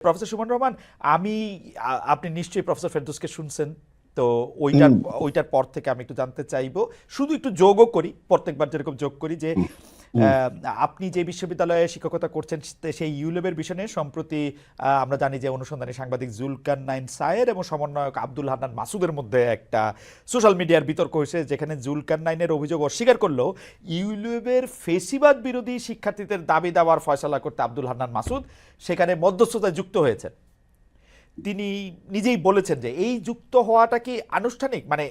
Professor Suman Rahman আমি আপনি নিশ্চয়ই প্রফেসর ফেরদুসকে শুনছেন তো ওইটার ওইটার পর থেকে আমি একটু জানতে চাইব। শুধু একটু যোগও করি প্রত্যেকবার যেরকম যোগ করি যে আপনি যে বিশ্ববিদ্যালয়ে শিক্ষকতা করছেন সেই ইউলেবের বিষয়ে সম্প্রতি আমরা জানি যে অনুসন্ধানী সাংবাদিক জুলকার নাইন সায়ের এবং সমন্বয়ক আব্দুল হান্নান মাসুদের মধ্যে একটা সোশ্যাল মিডিয়ার বিতর্ক হয়েছে, যেখানে জুলকার নাইনের অভিযোগ অস্বীকার করলেও ইউলেবের ফেসিবাদ বিরোধী শিক্ষার্থীদের দাবি দাওয়ার ফয়সলা করতে আব্দুল হান্নান মাসুদ সেখানে মধ্যস্থতায় যুক্ত হয়েছেন। তিনি নিজেই বলেছেন যে এই যুক্ত হওয়াটা কি আনুষ্ঠানিক? মানে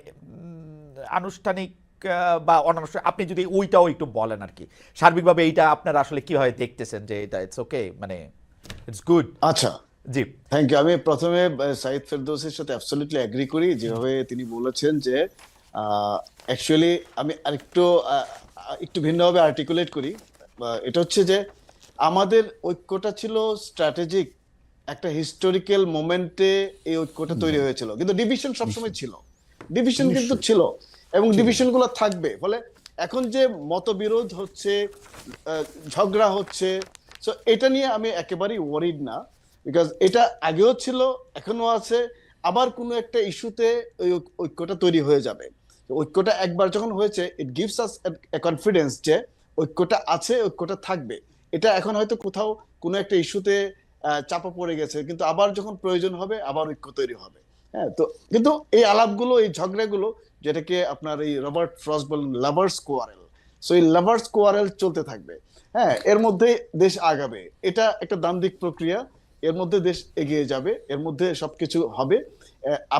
আনুষ্ঠানিক বা অনানুষ্ঠানিক আপনি যদি ওইটাও একটু বলেন আর কি সার্বিকভাবে এইটা আপনারা আসলে কীভাবে দেখতেছেন যে এটা ইটস ওকে মানে ইটস গুড আচ্ছা। জি। থ্যাংক ইউ আমি প্রথমে সাইদ ফেরদৌসের সাথে অ্যাবসলিউটলি এগ্রি করি যেভাবে তিনি বলেছেন যে অ্যাকচুয়ালি আমি আরেকটু একটু ভিন্নভাবে আর্টিকুলেট করি। এটা হচ্ছে যে আমাদের ঐক্যটা ছিল স্ট্র্যাটেজিক একটা হিস্টোরিক্যাল মোমেন্টে এই ঐক্যটা তৈরি হয়েছিল। কিন্তু ডিভিশন সবসময় ছিল। ডিভিশন কিন্তু ছিল। এবং ডিভিশনগুলো থাকবে। ফলে এখন যে মতবিরোধ হচ্ছে ঝগড়া হচ্ছে সো এটা নিয়ে আমি একেবারেই ওয়ারিড না বিকজ এটা আগেও ছিল এখনও আছে আবার কোনো একটা ইস্যুতে ওই ঐক্যটা তৈরি হয়ে যাবে। ঐক্যটা একবার যখন হয়েছে ইট গিভস আস কনফিডেন্স যে ঐক্যটা আছে ঐক্যটা থাকবে। এটা এখন হয়তো কোথাও কোনো একটা ইস্যুতে চাপা পড়ে গেছে কিন্তু আবার যখন প্রয়োজন হবে আবার ঐক্য তৈরি হবে। হ্যাঁ তো কিন্তু এই আলাপগুলো এই ঝগড়াগুলো যেটাকে আপনার এই রবার্ট ফ্রস বলেন লাভার্স কোয়ারেল। সো এই লাভার্স কোয়ারেল চলতে থাকবে। হ্যাঁ এর মধ্যে দেশ আগাবে। এটা একটা দান্দিক প্রক্রিয়া। এর মধ্যে দেশ এগিয়ে যাবে। এর মধ্যে সবকিছু হবে।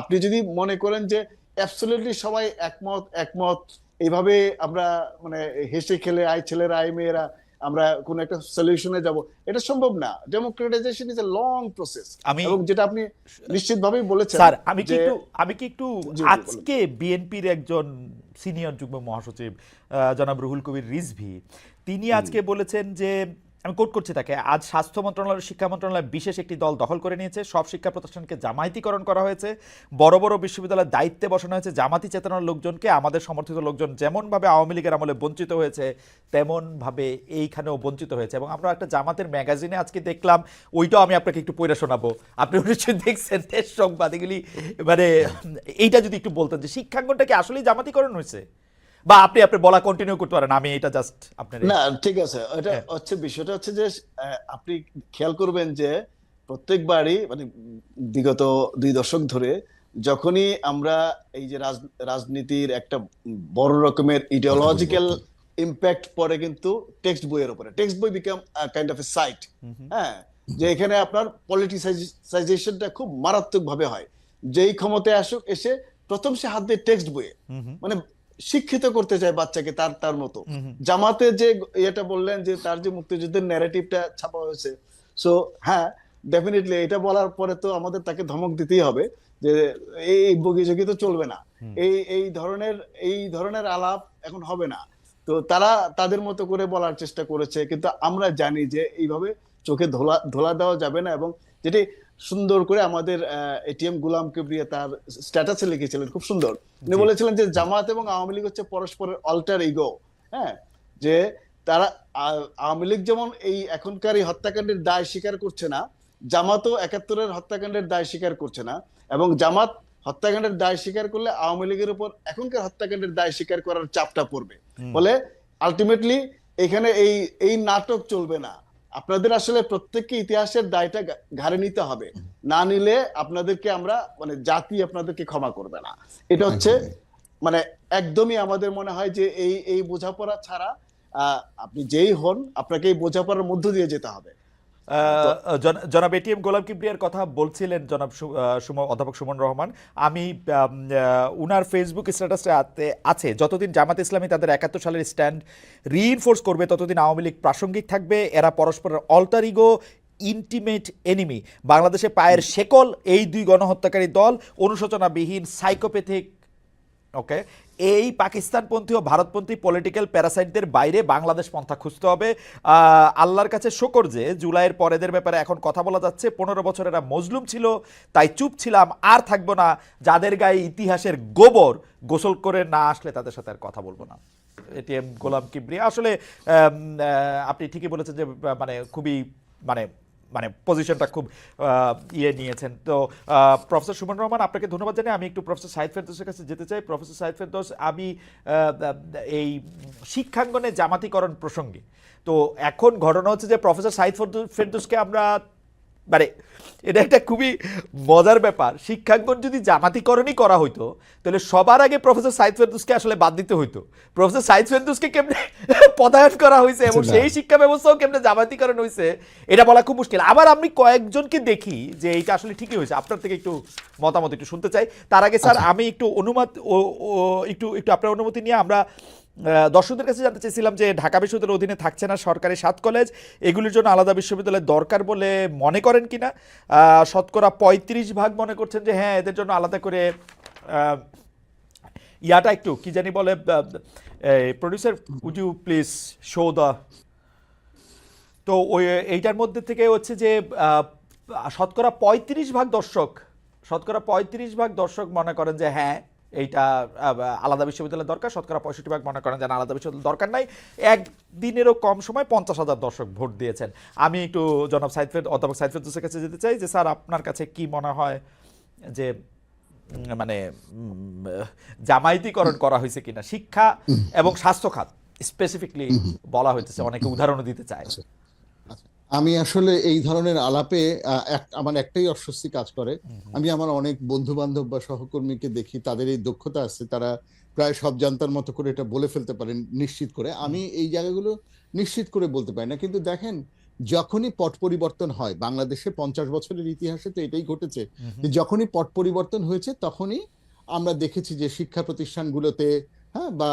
আপনি যদি মনে করেন যে অ্যাবসলিউটলি সবাই একমত একমত, এইভাবে আমরা মানে হেসে খেলে আই ছেলেরা আই মেয়েরা আমরা কোন একটা সলিউশনে যাব। এটা সম্ভব না। Democratisation is a long process আমি- এবং যেটা আপনি নিশ্চিতভাবেই বলেছেন স্যার আমি কি একটু আমি কি একটু আজকে বিএনপির একজন সিনিয়র যুগ্ম মহাসচিব আহ, জনাব রুহুল কবির রিজভি তিনি আজকে বলেছেন যে আমি কোট করছি তাকে, আজ স্বাস্থ্য মন্ত্রণালয় শিক্ষা মন্ত্রণালয় বিশেষ একটি দল দখল করে নিয়েছে। সব শিক্ষা প্রতিষ্ঠানকে জামায়াতিকরণ করা হয়েছে। বড় বড় বিশ্ববিদ্যালয়ের দায়িত্বে বসানো হয়েছে জামাতি চেতনার লোকজনকে। আমাদের সমর্থিত লোকজন যেমনভাবে আওয়ামী লীগের আমলে বঞ্চিত হয়েছে, তেমনভাবে এইখানেও বঞ্চিত হয়েছে। এবং আমরা একটা জামাতের ম্যাগাজিনে আজকে দেখলাম, ওইটাও আমি আপনাকে একটু পড়ে শোনাবো। আপনি নিশ্চয়ই দেখছেন দেশ সংবাদ। এগুলি মানে এইটা যদি একটু বলতেন যে শিক্ষাঙ্গনটা কি আসলেই জামাতিকরণ হয়েছে? বা আপনি আপনি বলা কন্টিনিউ করতে পারেন আমি এটা জাস্ট আপনার না ঠিক আছে। এটা হ্যাঁ। হচ্ছে বিষয়টা হচ্ছে যে আপনি খেয়াল করবেন যে প্রত্যেকবারই মানে বিগত দুই দশক ধরে যখনই আমরা এই যে রাজনীতির একটা বড় রকমের ইডিওলজিক্যাল ইম্প্যাক্ট পড়ে কিন্তু টেক্সট বইয়ের উপরে। টেক্সট বই become kind of a site হ্যাঁ যে এখানে আপনার পলিটিসাইজেশনটা খুব মারাত্মক ভাবে হয়। যেই ক্ষমতায় আসুক এসে প্রথম সে হাত দিয়ে টেক্সট বইয়ে। মানে শিক্ষিত করতে চায় বাচ্চাকে তার তার মতো। জামাতে যে এটা বললেন যে তার যে মুক্তিযুদ্ধের ন্যারেটিভটা ছাপা হয়েছে। সো হ্যাঁ ডেফিনেটলি এটা বলার পরে তো আমাদের তাকে ধমক দিতেই হবে যে এই বগিযোগী তো চলবে না। এই এই ধরনের এই ধরনের আলাপ এখন হবে না। তো তারা তাদের মতো করে বলার চেষ্টা করেছে কিন্তু আমরা জানি যে এইভাবে চোখে ধোলা ধোলা দেওয়া যাবে না এবং যেটি সুন্দর করে আমাদের এটিএম গুলাম কিবরিয়া তার স্ট্যাটাসে লিখেছিলেন খুব সুন্দর। উনি বলেছিলেন যে জামাত এবং আওয়ামী লীগ হচ্ছে পরস্পরের অল্টার ইগো হ্যাঁ? যে তারা আওয়ামী লীগ যেমন এই এখনকার এই হত্যাকাণ্ডের দায় স্বীকার করছে না জামাতও একাত্তরের হত্যাকাণ্ডের দায় স্বীকার করছে না এবং জামাত হত্যাকাণ্ডের দায় স্বীকার করলে আওয়ামী লীগের উপর এখনকার হত্যাকাণ্ডের দায় স্বীকার করার চাপটা পড়বে। ফলে আলটিমেটলি এখানে এই এই নাটক চলবে না। আপনাদের আসলে প্রত্যেককে ইতিহাসের দায়টা ঘাড়ে নিতে হবে। না নিলে আপনাদেরকে আমরা মানে জাতি আপনাদেরকে ক্ষমা করবে না। এটা হচ্ছে মানে একদমই আমাদের মনে হয় যে এই এই বোঝাপড়া ছাড়া আহ, আপনি যেই হন আপনাকে এই বোঝাপড়ার মধ্য দিয়ে যেতে হবে। জনাব এটিএম গোলাম কিবরিয়ার কথা বলছিলেন জনাব অধ্যাপক সুমন রহমান। আমি উনার ফেসবুক স্ট্যাটাসে আছে। যতদিন জামাত ইসলামী তাদের একাত্তর সালের স্ট্যান্ড রিইনফোর্স করবে, ততদিন আওয়ামী লীগ প্রাসঙ্গিক থাকবে। এরা পরস্পরের অল্টারিগো ইন্টিমেট এনিমি বাংলাদেশে পায়ের শেকল, এই দুই গণহত্যাকারী দল অনুশোচনাবিহীন সাইকোপ্যাথিক ওকে এই পাকিস্তানপন্থী ও ভারতপন্থী পলিটিক্যাল প্যারাসাইটদের বাইরে বাংলাদেশ পন্থা খুঁজতে হবে। আল্লাহর কাছে শকর যে জুলাইয়ের পরেদের ব্যাপারে এখন কথা বলা যাচ্ছে। পনেরো বছর এরা মজলুম ছিল, তাই চুপ ছিলাম, আর থাকব না। যাদের গায়ে ইতিহাসের গোবর গোসল করে না আসলে তাদের সাথে আর কথা বলব না। এটিএম গোলাম কিবরি আসলে আপনি ঠিকই বলেছেন যে মানে খুবই মানে মানে পজিশনটা খুব ইয়ে নিয়েছেন। তো প্রফেসর সুমন রহমান, আপনাকে ধন্যবাদ জানাই আমি একটু প্রফেসর সাইদ ফেরদোসের কাছে যেতে চাই। প্রফেসর সাইদ ফেরদোস, আমি এই শিক্ষাঙ্গনে জামাতিকরণ প্রসঙ্গে, তো এখন ঘটনা হচ্ছে যে প্রফেসর সাইদ ফেরদোসকে আমরা মানে এটা একটা খুবই মজার ব্যাপার। শিক্ষাঙ্গন যদি জামাতিকরণই করা হইতো তাহলে সবার আগে প্রফেসর সাইদ ফেরদৌসকে আসলে বাদ দিতে হইতো। প্রফেসর সাইদ ফেরদৌসকে কেমনে পদায়ন করা হয়েছে এবং আচ্ছা, সেই শিক্ষা ব্যবস্থাও কেমনে জামাতিকরণ হয়েছে এটা বলা খুব মুশকিল। আবার আমি কয়েকজনকে দেখি যে এইটা আসলে ঠিকই হয়েছে। আপনার থেকে একটু মতামত একটু শুনতে চাই। তার আগে স্যার আমি একটু অনুমত একটু একটু আপনার অনুমতি নিয়ে আমরা দর্শকদের কাছে জানতে চেয়েছিলাম যে ঢাকা বিশ্ববিদ্যালয়ের অধীনে থাকছে না সরকারি সাত কলেজ, এগুলির জন্য আলাদা বিশ্ববিদ্যালয় দরকার বলে মনে করেন কিনা? শতকরা পঁয়ত্রিশ ভাগ মনে করছেন যে হ্যাঁ এদের জন্য আলাদা করে ইয়াটা একটু কি জানি বলে producer would you please show the তো ওই, এইটার মধ্যে থেকে হচ্ছে যে শতকরা পঁয়ত্রিশ ভাগ দর্শক, শতকরা পঁয়ত্রিশ ভাগ দর্শক মনে করেন যে হ্যাঁ এইটা আলাদা বিশ্ববিদ্যালয় দরকার শতকরা পঁয়ষট্টি ভাগ মনে করেন যে না, আলাদা বিশ্ববিদ্যালয় দরকার নাই। একদিনেরও কম সময় পঞ্চাশ হাজার দর্শক ভোট দিয়েছেন। আমি একটু জনাব সাইদফেদ অধ্যাপক সাইদফেদ কাছে যেতে চাই যে স্যার আপনার কাছে কি মনে হয় যে মানে জামায়াতিকরণ করা হয়েছে কিনা? শিক্ষা এবং স্বাস্থ্য খাত স্পেসিফিকলি বলা হইতেছে অনেকে উদাহরণও দিতে চায়। আচ্ছা, আমি আসলে এই ধরনের আলাপে আমার একটাই অস্বস্তি কাজ করে। আমি আমার অনেক বন্ধু বান্ধব বা সহকর্মীকে দেখি তাদের এই দক্ষতা আছে তারা প্রায় সব জানতার মতো করে এটা বলে ফেলতে পারেন নিশ্চিত করে। আমি এই জায়গাগুলো নিশ্চিত করে বলতে পারি না। কিন্তু দেখেন যখনই পট পরিবর্তন হয় বাংলাদেশে পঞ্চাশ বছরের ইতিহাসে তো এটাই ঘটেছে যখনই পট পরিবর্তন হয়েছে তখনই আমরা দেখেছি যে শিক্ষা প্রতিষ্ঠানগুলোতে হ্যাঁ বা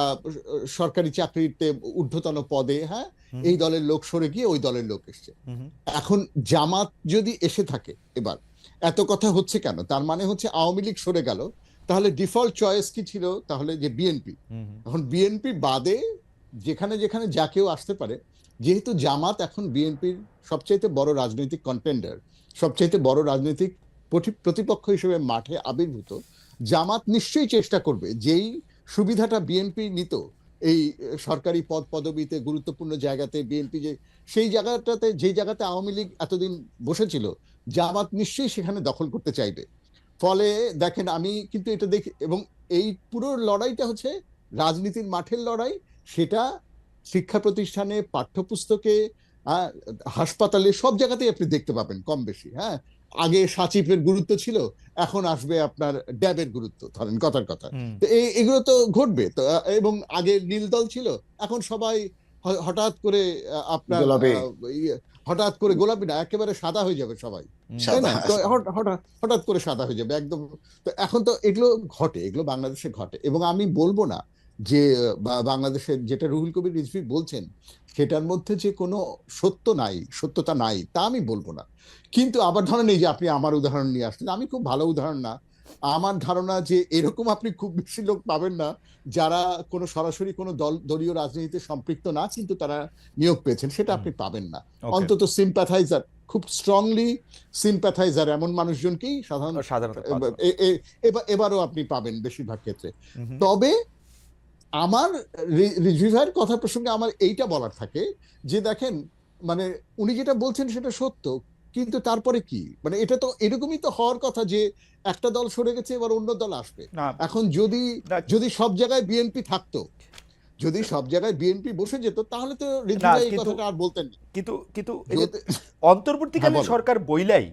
সরকারি চাকরিতে ঊর্ধ্বতন পদে হ্যাঁ এই দলের লোক সরে গিয়ে ওই দলের লোক এসছে। এখন জামাত যদি এসে থাকে এবার এত কথা হচ্ছে কেন? তার মানে হচ্ছে আওয়ামী লীগ সরে গেল তাহলে ডিফল্ট চয়েস কি ছিল? তাহলে যে বিএনপি এখন বিএনপি বাদে যেখানে যেখানে যা কেউ আসতে পারে যেহেতু জামাত এখন বিএনপির সবচাইতে বড় রাজনৈতিক কন্টেন্ডার সবচাইতে বড় রাজনৈতিক প্রতিপক্ষ হিসেবে মাঠে আবির্ভূত জামাত নিশ্চয়ই চেষ্টা করবে যেই সুবিধাটা বিএনপি নিত। এই সরকারি পদ পদবিতে গুরুত্বপূর্ণ জায়গাতে বিএনপি যে, সেই জায়গাটাতে যেই জায়গাতে আওয়ামী লীগ এতদিন বসেছিল, জামাত নিশ্চয়ই সেখানে দখল করতে চাইবে। ফলে দেখেন, আমি কিন্তু এটা দেখি, এবং এই পুরো লড়াইটা হচ্ছে রাজনীতির মাঠের লড়াই। সেটা শিক্ষা প্রতিষ্ঠানে, পাঠ্যপুস্তকে হাসপাতালে, সব জায়গাতেই আপনি দেখতে পাবেন কম বেশি হ্যাঁ? আগে সাচিপের গুরুত্ব ছিল এখন আসবে আপনার ড্যাবের গুরুত্ব ধরেন কথার কথা। তো এই এগুলো তো ঘটবে। তো এবং আগে নীল দল ছিল এখন সবাই হঠাৎ করে আহ, আপনার ইয়ে, হঠাৎ করে গোলাপি না একেবারে সাদা হয়ে যাবে সবাই। তাই না? তো হঠাৎ হঠাৎ হঠাৎ করে সাদা হয়ে যাবে একদম। তো এখন তো এগুলো ঘটে এগুলো বাংলাদেশে ঘটে। এবং আমি বলব না যে বাংলাদেশের যেটা রুহুল কবির রিজভি বলছেন সেটার মধ্যে যে কোনো সত্য নাই সত্যতা নাই তা আমি বলব না। কিন্তু আবার ধরেন এই যে আপনি আমার উদাহরণ নিয়ে আসলেন আমি খুব ভালো উদাহরণ না। আমার ধারণা যে এরকম আপনি খুব বেশি লোক পাবেন না যারা কোনো সরাসরি কোনো দল দলীয় রাজনীতিতে সম্পৃক্ত না কিন্তু তারা নিয়োগ পেয়েছেন সেটা আপনি পাবেন না। অন্তত সিম্প্যাথাইজার খুব স্ট্রংলি সিম্প্যাথাইজার এমন মানুষজনকেই এবার এবারও আপনি পাবেন বেশিরভাগ ক্ষেত্রে। তবে আমার রি- রিজভি ভাইয়ের কথা প্রসঙ্গে আমার এইটা বলার থাকে যে দেখেন মানে উনি যেটা বলছেন সেটা সত্য কিন্তু তারপরে কি? মানে এটা তো এরকমই তো হওয়ার কথা যে একটা দল সরে গেছে এবার অন্য দল আসবে। এখন যদি যদি সব জায়গায় বিএনপি থাকতো যদি সব জায়গায় বিএনপি বসে যেত তাহলে তো এই কথাটা আর বলতেন না। কিন্তু কিন্তু অন্তর্বর্তীকালীন হ্যাঁ, সরকার বইলাই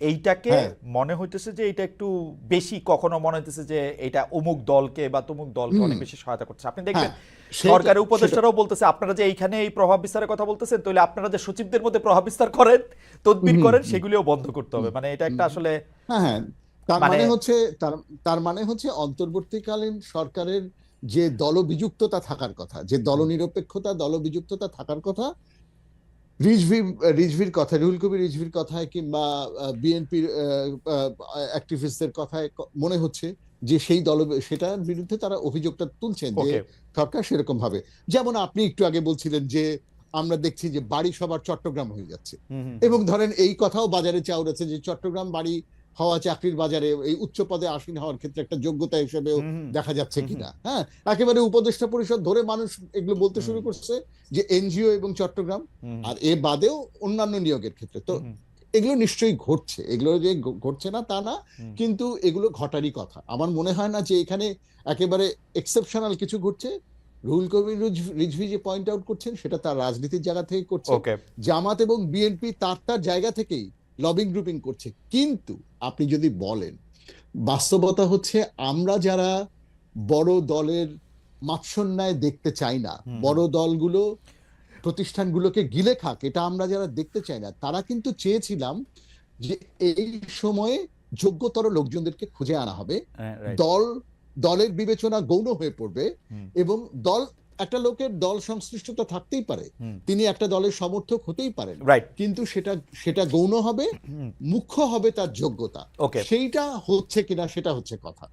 এইটাকে হ্যাঁ। মনে হইতেছে যে এটা একটু বেশি কখনো মনে হইতেছে যে এটা অমুক দলকে বা তমুক দলকে অনেক বেশি সহায়তা করছে আপনি দেখবেন হ্যাঁ, সরকারের উপদেষ্টারাও বলতেছে আপনারা যে এইখানে এই প্রভাব বিস্তারের কথা বলতেছেন তাহলে আপনারা যে সচিবদের মধ্যে প্রভাব বিস্তার করেন তদবির করেন সেগুলিও বন্ধ করতে হবে। মানে এটা একটা আসলে হ্যাঁ। তার মানে- মানে হচ্ছে তার তার মানে হচ্ছে অন্তর্বর্তীকালীন সরকারের যে দলবিযুক্ততা থাকার কথা যে দলনিরপেক্ষতা দলবিযুক্ততা থাকার কথা রিজভি রিজভির কথা রুহুল কবির রিজভির কথায় কিংবা বিএনপির অ্যাক্টিভিস্টদের কথায় মনে হচ্ছে যে সেই দল সেটার বিরুদ্ধে তারা অভিযোগটা তুলছেন যে সরকার সেরকম ভাবে যেমন আপনি একটু আগে বলছিলেন যে আমরা দেখছি যে বাড়ি সবার চট্টগ্রাম হয়ে যাচ্ছে। এবং ধরেন এই কথাও বাজারে চাউড়েছে যে চট্টগ্রাম বাড়ি হওয়া চাকরির বাজারে এই উচ্চ পদে আসীন হওয়ার ক্ষেত্রে একটা যোগ্যতা হিসেবেও দেখা যাচ্ছে কিনা হ্যাঁ? একেবারে উপদেষ্টা পরিষদ ধরে মানুষ এগুলো বলতে শুরু করছে যে এনজিও এবং চট্টগ্রাম আর এ বাদেও অন্যান্য নিয়োগের ক্ষেত্রে। তো এগুলো নিশ্চয়ই ঘটছে এগুলো যে ঘটছে না তা না কিন্তু এগুলো ঘটারই কথা। আমার মনে হয় না যে এখানে একেবারে এক্সেপশনাল কিছু ঘটছে। রুহুল কবির রিজ- রিজভি যে পয়েন্ট আউট করছেন সেটা তার রাজনীতির জায়গা থেকে করছে। জামাত এবং বিএনপি তার তার জায়গা থেকেই লবিং গ্রুপিং করছে। কিন্তু আপনি যদি বলেন বাস্তবতা হচ্ছে আমরা যারা বড় দলের মাৎসন্যায় দেখতে চাই না বড় দলগুলো প্রতিষ্ঠানগুলোকে গিলে খাক এটা আমরা যারা দেখতে চাই না তারা কিন্তু চেয়েছিলাম যে এই সময়ে যোগ্যতর লোকজনদেরকে খুঁজে আনা হবে। হ্যাঁ, দল দলের বিবেচনা গৌণ হয়ে পড়বে এবং দল একটা লোকের দল সংশ্লিষ্টতা থাকতেই পারে। তিনি একটা দলের সমর্থক হতেই পারেন। কিন্তু সেটা সেটা গৌণ হবে মুখ্য হবে তার যোগ্যতা। সেইটা হচ্ছে কিনা সেটা হচ্ছে কথা।